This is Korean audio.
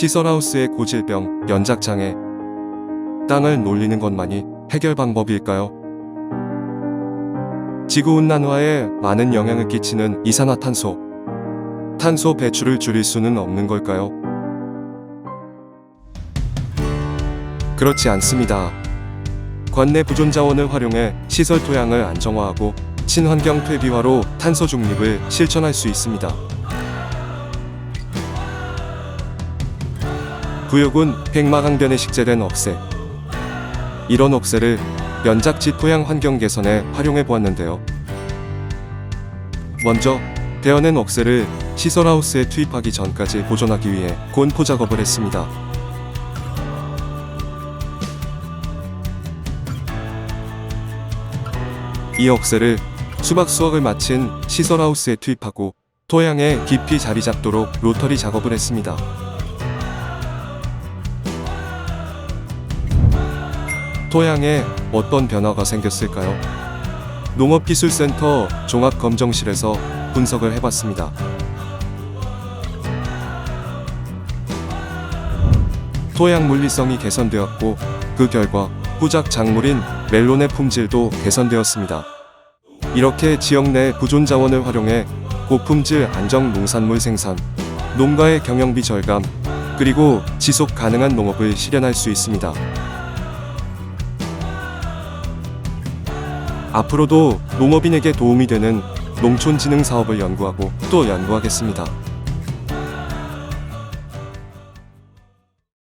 시설하우스의 고질병, 연작장애, 땅을 놀리는 것만이 해결 방법일까요? 지구 온난화에 많은 영향을 끼치는 이산화탄소. 탄소 배출을 줄일 수는 없는 걸까요? 그렇지 않습니다. 관내 보존 자원을 활용해 시설 토양을 안정화하고 친환경 퇴비화로 탄소 중립을 실천할 수 있습니다. 구역은 횡마강변에 식재된 억새. 이런 억새를 연작지 토양 환경 개선에 활용해 보았는데요. 먼저 베어낸 억새를 시설하우스에 투입하기 전까지 보존하기 위해 곤포 작업을 했습니다. 이 억새를 수박 수확을 마친 시설하우스에 투입하고 토양에 깊이 자리 잡도록 로터리 작업을 했습니다. 토양에 어떤 변화가 생겼을까요? 농업기술센터 종합검정실에서 분석을 해봤습니다. 토양 물리성이 개선되었고 그 결과 후작 작물인 멜론의 품질도 개선되었습니다. 이렇게 지역 내 보존 자원을 활용해 고품질 안정 농산물 생산, 농가의 경영비 절감, 그리고 지속 가능한 농업을 실현할 수 있습니다. 앞으로도 농업인에게 도움이 되는 농촌진흥 사업을 연구하고 또 연구하겠습니다.